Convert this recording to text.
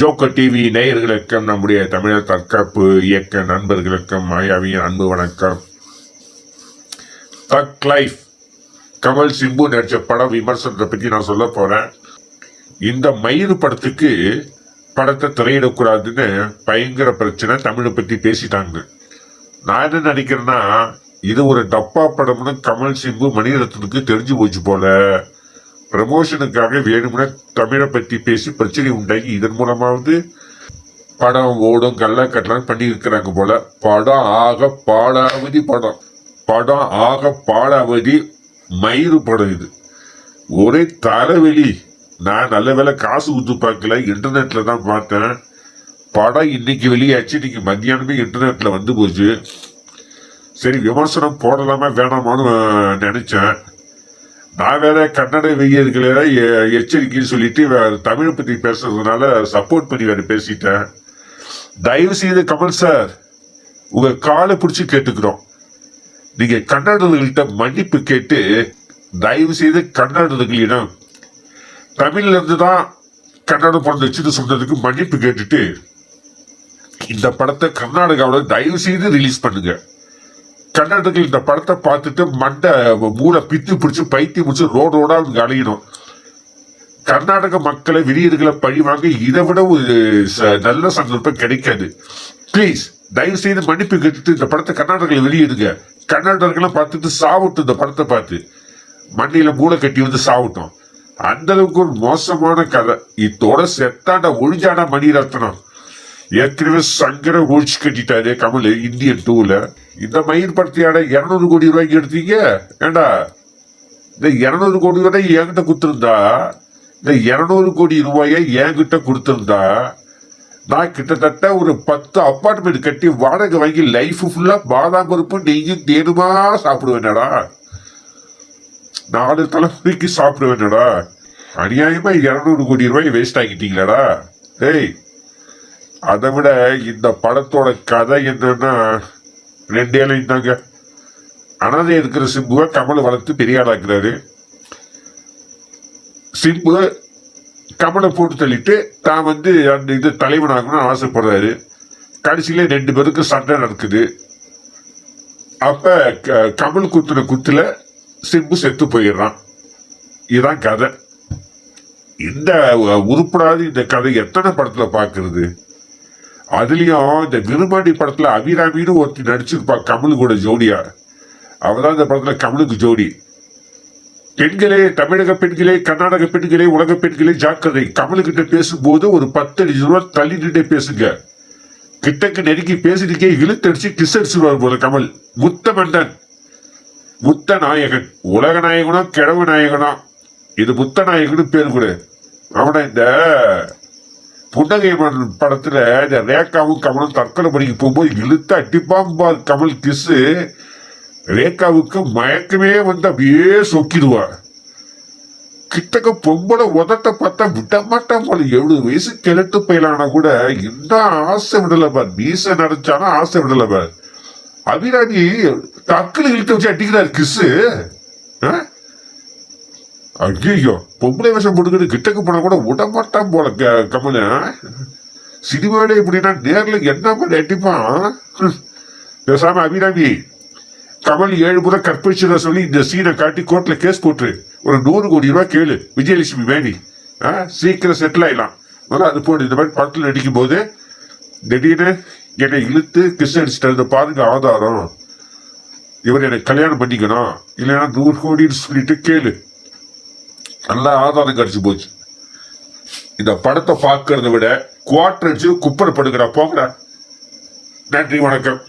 Joker TV நேயர்களுக்கும் நம்முடைய தமிழர் தற்காப்பு இயக்க நண்பர்களுக்கும் மாயாவியின் அன்பு வணக்கம். தக் லைஃப் கமல் சிம்பு நடிச்ச படம் விமர்சனத்தை பற்றி நான் சொல்ல போறேன். இந்த மயிறு படத்துக்கு படத்தை திரையிடக்கூடாதுன்னு பயங்கர பிரச்சனை தமிழை பற்றி பேசிட்டாங்க. நான் என்ன நினைக்கிறேன்னா இது ஒரு டப்பா படம்னு கமல் சிம்பு மணிரத்னுக்கு தெரிஞ்சு போச்சு போல. ப்ரமோஷனுக்காக வேணும்னா தமிழை பற்றி பேசி பிரச்சனை உண்டாகி இதன் மூலமாவது படம் ஓடும் கல்லா கட்டலாம் பண்ணி இருக்கிறாங்க போல. படம் ஆக பாடாவதி படம். படம் ஆக பாடாவதி மயிறு படம் இது. ஒரே தலைவலி நான் நல்ல வேலை காசு ஊத்து பார்க்கல இன்டர்நெட்ல தான் பார்த்தேன். படம் இன்னைக்கு வெளியாச்சு இன்னைக்கு மத்தியானமே இன்டர்நெட்ல வந்து போச்சு. சரி விமர்சனம் போடலாமா வேணாமான்னு நினைச்சேன். நான் வேற கன்னட வெய்யர்களை எச்சரிக்கைன்னு சொல்லிட்டு வேற தமிழை பத்தி பேசுறதுனால சப்போர்ட் பண்ணி வேற பேசிட்டேன். தயவு செய்து கமல் சார் உங்க காலை பிடிச்சி கேட்டுக்கிறோம் நீங்க கன்னடர்கள்ட்ட மன்னிப்பு கேட்டு தயவு செய்து கன்னடர்களிடம் தமிழ்ல இருந்து தான் கன்னடம் பிறந்துச்சுன்னு சொன்னதுக்கு மன்னிப்பு கேட்டுட்டு இந்த படத்தை கர்நாடகாவில் தயவு செய்து ரிலீஸ் பண்ணுங்க. கன்னடர்கள் இந்த படத்தை பார்த்துட்டு மண்டை மூளை பித்து பிடிச்சி பைத்தியம் முடிச்சு ரோடு ரோடா அவங்க அலையணும். கர்நாடக மக்களை வெளியீடுகளை பழிவாங்க இதை விட ஒரு ச- நல்ல சந்தர்ப்பம் கிடைக்காது. ப்ளீஸ் தயவு செய்து மன்னிப்பு கேட்டு இந்த படத்தை கர்நாடகில் வெளியிடுங்க. கர்நாடகர்கள்லாம் பார்த்துட்டு சாவட்டும் இந்த படத்தை பார்த்து. மண்ணில மூளை கட்டி வந்து சாவட்டும். அந்த அளவுக்கு ஒரு மோசமான கதை. இதோட செத்தாண்ட ஒழுங்காட மணி ரத்னம் ஏற்கனவே சங்கர ஒழிச்சு கட்டிட்டாரு கமல் இந்தியன் டூல இந்த மயிர் படத்தையாட இருநூறு கோடி ரூபாய்க்கு எடுத்தீங்க? ஏண்டா? இந்த இருநூறு கோடி ரூபாய் என்கிட்ட கொடுத்துருந்தா? இந்த இருநூறு கோடி ரூபாயை என்கிட்ட கொடுத்துருந்தா? நான் கிட்டத்தட்ட ஒரு பத்து அப்பார்ட்மெண்ட் கட்டி வாடகை வாங்கி லைஃப் ஃபுல்லா பாதாம் பருப்பு நெய்யும் தேனுமா சாப்பிடுவேனடா. நாலு தலைமுறைக்கு சாப்பிடுவேனடா. அநியாயமா இருநூறு கோடி ரூபாய் வேஸ்ட் ஆக்கிட்டீங்களாடா. டேய் அதை விட இந்த படத்தோட கதை என்னன்னா ரெண்டு லைன் இருந்தாங்க அனாதை இருக்கிற சிம்புவை கமல் வளர்த்து பெரிய ஆளாக்குறாரு சிம்பு கமலை போட்டு தள்ளிட்டு தான் வந்து அந்த இது தலைவனாகணும்னு ஆசைப்படுறாரு. கடைசியில ரெண்டு பேருக்கு சண்டை நடக்குது. அப்ப க- கமல் குத்துன குத்துல சிம்பு செத்து போயிடுறான். இதுதான் கதை. இந்த உருப்படாது இந்த கதை எத்தனை படத்துல பாக்குறது? அதுலயும் இந்த விரும்பாண்டி படத்துல அபிராமின்னு ஒருத்தி நடிச்சிருப்பா கமல் கூட ஜோடியா. அவதான் இந்த படத்துல கமலுக்கு ஜோடி. பெண்களே தமிழக பெண்களே கர்நாடக பெண்களே உலக பெண்களே ஜாக்கிரதை. கமலுக்கிட்ட பேசும்போது ஒரு பத்து அடி ரூபா தள்ளி நின்று பேசுங்க. கிட்டக்கு நெருக்கி பேசிட்டுக்கே இழுத்தடிச்சு கிஸ் அடிச்சிருவார் போல கமல். முத்த மன்னன். முத்த நாயகன். உலக நாயகனா கிழவு நாயகனா. இது முத்த நாயகன் பேர் கூட. அவனை இந்த புன்னகை படத்தில் படத்துல இந்த ரேகாவும் கமலும் தற்கொலை படிக்க போகும்போது இழுத்து அடிப்பாம்பா கமல் கிஸ்ஸு ரேகாவுக்கு மயக்கமே வந்து அப்படியே சொக்கிடுவா. கிட்டக்க பொம்பளை உதட்ட பார்த்தா விட மாட்டான் போல. எழுபது வயசு கிழட்டு பயிலானா கூட இன்னும் ஆசை விடல பார். மீச நடைச்சானா ஆசை விடல பார். அபிராமி டக்குல இழுத்து வச்சு அடிக்கிறார் கிஸ்ஸு ஐயோ பொம்பளை வேஷம் போட்டுக்கிட்டு கிட்டக்கு போனா கூட விடமாட்டான் போல க- கமல சினிமாவில இப்படின்னா நேர்ல என்ன மாதிரி அடிப்பான் பேசாம அபிராமி கமல் ஏழு முறை கற்பிச்சதை சொல்லி இந்த சீனை காட்டி கோர்ட்ல கேஸ் போட்டுரு. ஒரு நூறு கோடி ரூபாய் கேளு விஜயலட்சுமி வேணி ஆ, சீக்கிரம் செட்டில் ஆயிடலாம். முதல்ல அது போடு இந்த மாதிரி படத்தில் நடிக்கும் போது திடீர்னு என்னை இழுத்து கிஸ் அடிச்சிட்டு பாருங்க ஆதாரம். இவர் என்னை கல்யாணம் பண்ணிக்கணும். இல்லைன்னா நூறு கோடின்னு சொல்லிட்டு கேளு. நல்லா ஆதாரம் கிடச்சி போச்சு. இந்த படத்தை பார்க்கறத விட குவாட்டர் அடிச்சு குப்பரை படுக்கிறா போங்கடா நன்றி வணக்கம்.